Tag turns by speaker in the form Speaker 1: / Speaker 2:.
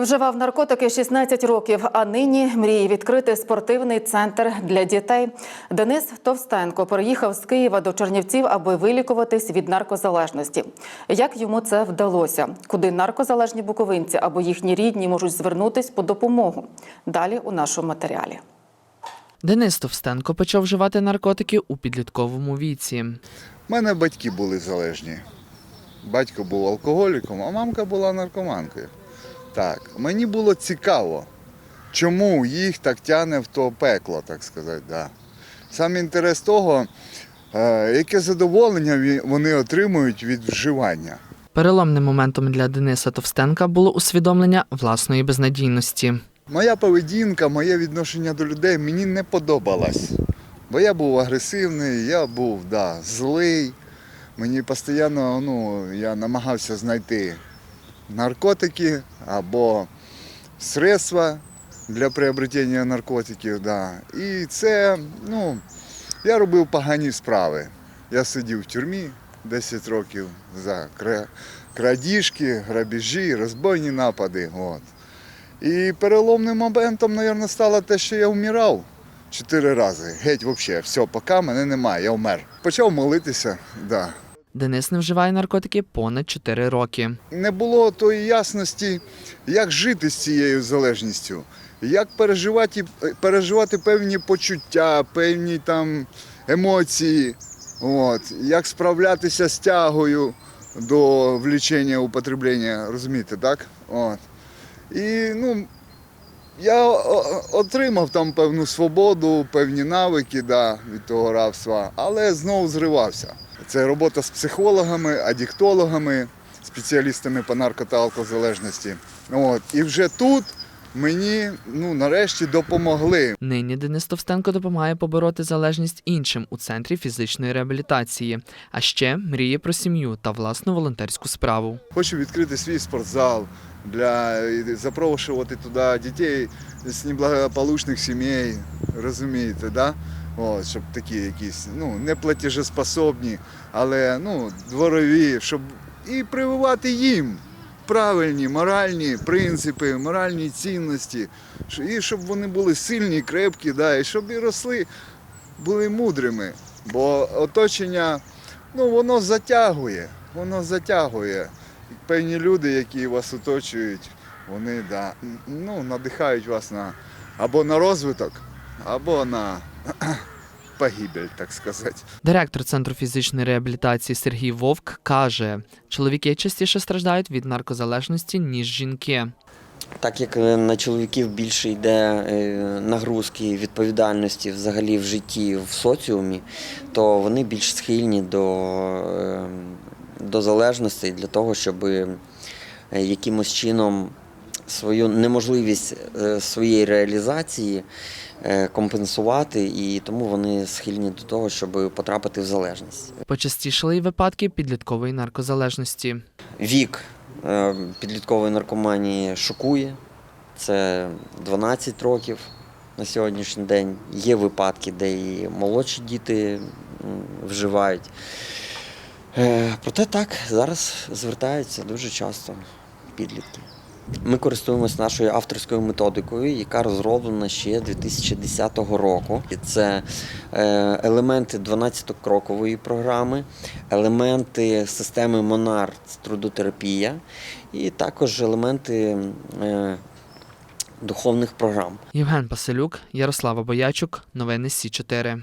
Speaker 1: Вживав наркотики 16 років, а нині мріє відкрити спортивний центр для дітей. Денис Товстенко переїхав з Києва до Чернівців, аби вилікуватись від наркозалежності. Як йому це вдалося? Куди наркозалежні буковинці або їхні рідні можуть звернутись по допомогу? Далі у нашому матеріалі.
Speaker 2: Денис Товстенко почав вживати наркотики у підлітковому віці.
Speaker 3: У мене батьки були залежні. Батько був алкоголіком, а мамка була наркоманкою. Так, мені було цікаво, чому їх так тягне в то пекло, так сказати. Да. Сам інтерес того, е, яке задоволення вони отримують від вживання.
Speaker 2: Переломним моментом для Дениса Товстенка було усвідомлення власної безнадійності.
Speaker 3: Моя поведінка, моє відношення до людей мені не подобалось. Бо я був агресивний, я був да, злий. Мені постійно ну, я намагався знайти наркотики або средства для приобретення наркотиків. Да. І це, ну, я робив погані справи. Я сидів в тюрмі 10 років за крадіжки, грабежі, розбойні напади. От. І переломним моментом, мабуть, стало те, що я вмирав чотири рази. Геть взагалі, все, поки мене немає, я вмер. Почав молитися, да.
Speaker 2: Денис не вживає наркотики понад 4 роки.
Speaker 3: Не було тої ясності, як жити з цією залежністю, як переживати, переживати певні почуття, певні там емоції, от, як справлятися з тягою до влічення употреблення, розумієте, так? От. І ну, я отримав там певну свободу, певні навики да, від того рабства, але знову зривався. Це робота з психологами, адіктологами, спеціалістами по нарко та алкозалежності. От. І вже тут мені ну, нарешті допомогли.
Speaker 2: Нині Денис Товстенко допомагає побороти залежність іншим у центрі фізичної реабілітації, а ще мріє про сім'ю та власну волонтерську справу.
Speaker 3: Хочу відкрити свій спортзал для запрошувати туди дітей з неблагополучних сімей, розумієте, да? От, щоб такі якісь ну, не платежеспособні, але ну, дворові, щоб і прививати їм правильні моральні принципи, моральні цінності, і щоб вони були сильні, крепкі, да, і щоб і росли, були мудрими. Бо оточення, ну, воно затягує, воно затягує. Певні люди, які вас оточують, вони да, ну, надихають вас на або на розвиток, або на погибель, так сказати.
Speaker 2: Директор центру фізичної реабілітації Сергій Вовк каже, чоловіки частіше страждають від наркозалежності, ніж жінки.
Speaker 4: Так як е, на чоловіків більше йде е, нагрузки відповідальності взагалі в житті в соціумі, то вони більш схильні до, е, до залежностей для того, щоб якимось чином свою неможливість е, своєї реалізації е, компенсувати, і тому вони схильні до того, щоб потрапити в залежність.
Speaker 2: Почастішали й випадки підліткової наркозалежності.
Speaker 4: Вік е, підліткової наркоманії шокує. Це 12 років на сьогоднішній день. Є випадки, де і молодші діти вживають. Проте так, зараз звертаються дуже часто підлітки. Ми користуємося нашою авторською методикою, яка розроблена ще 2010 року. Це е, елементи 12-крокової програми, елементи системи Монар трудотерапія і також елементи е, духовних програм.
Speaker 2: Євген Паселюк, Ярослава Боячук, новини Сі 4